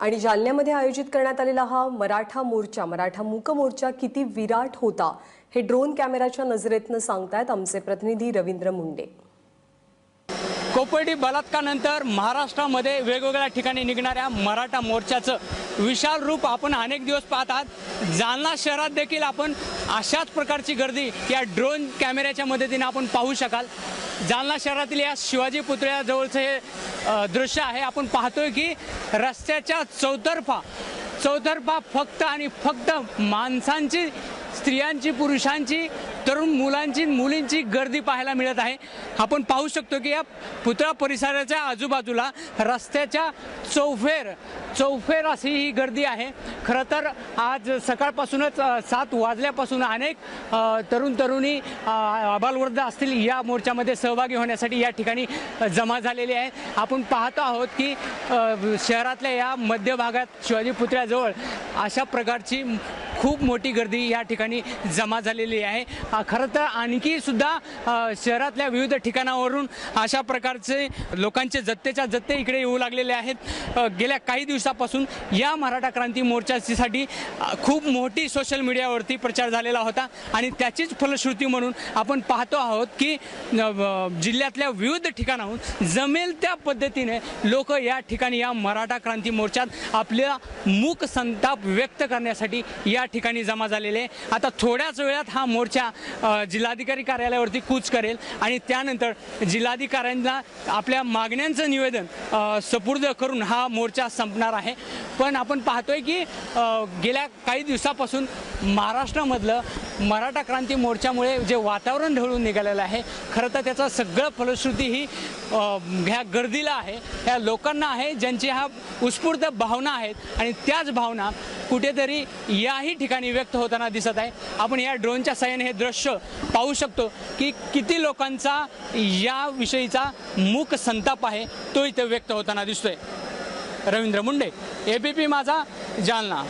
आणि जालन्यामध्ये आयोजित करण्यात आलेला हा मराठा मोर्चा मराठा मूक मोर्चा किती विराट होता हे ड्रोन कॅमेराच्या नजरेतनं सांगतायत आमचे प्रतिनिधी रवींद्र मुंडे. कोपर्डी बलात्कानंतर महाराष्ट्रामध्ये वेगवेगळ्या ठिकाणी निघणाऱ्या मराठा मोर्चाचं विशाल रूप आपण अनेक दिवस पाहतात. जालना शहरात देखील आपण अशाच प्रकारची गर्दी या ड्रोन कॅमेऱ्याच्या मदतीने आपण पाहू शकाल. जालना शहरातील या शिवाजी पुतळ्याजवळचं हे दृश्य आहे. आपण पाहतोय की रस्त्याच्या चौतर्फा चौतर्फा फक्त आणि फक्त माणसांची स्त्रियांची पुरुषांची तरुण मुलांची मुलींची गर्दी पाहायला मिळत आहे. आपण पाहू शकतो की या पुतळा परिसराच्या आजूबाजूला रस्त्याच्या चौफेर चौफेर अशी ही गर्दी आहे. खरं तर आज सकाळपासूनच सात वाजल्यापासून अनेक तरुण तरुणी आबालवृद्ध असतील या मोर्चामध्ये सहभागी होण्यासाठी या ठिकाणी जमा झालेली आहे आपण पाहतो आहोत की शहरातल्या या मध्य भागात शिवाजी पुतळ्याजवळ अशा प्रकारची खूप मोठी गर्दी या ठिकाणी जमा झालेली आहे. खरं तर आणखी सुद्धा शहरातल्या विविध ठिकाणावरून अशा प्रकारचे लोकांचे जत्तेच्या जत्ते इकडे येऊ लागलेले आहेत. गेल्या काही दिवसापासून या मराठा क्रांती मोर्चासाठी खूप मोठी सोशल मीडियावरती प्रचार झालेला होता आणि त्याचीच फलश्रुती म्हणून आपण पाहतो आहोत की जिल्ह्यातल्या विविध ठिकाणाहून जमेल त्या पद्धतीने लोक या ठिकाणी या मराठा क्रांती मोर्चात आपल्या मूक संताप व्यक्त करण्यासाठी या ठिकाणी जमा झालेले आहे. आता थोड्याच वेळात हा मोर्चा जिल्हाधिकारी कार्यालयावरती कूच करेल आणि त्यानंतर जिल्हाधिकाऱ्यांना आपल्या मागण्यांचं निवेदन सपूर्द करून हा मोर्चा संपणार आहे पण आपण पाहतोय की गेल्या काही दिवसापासून महाराष्ट्रामधलं मराठा क्रांती मोर्चामुळे जे वातावरण ढळून निघालेलं आहे खरं तर त्याचा सगळं फलश्रुती ही ह्या गर्दीला आहे. ह्या लोकांना आहे ज्यांची ह्या उत्स्फूर्त भावना आहेत आणि त्याच भावना कुठेतरी याही ठिकाणी व्यक्त होताना दिसत आहे. आपण या ड्रोनच्या साह्याने हे दृश्य पाहू शकतो की किती लोकांचा या विषयीचा मूक संताप आहे तो इथे व्यक्त होताना दिसतोय. रवींद्र मुंडे एबीपी माझा जालना.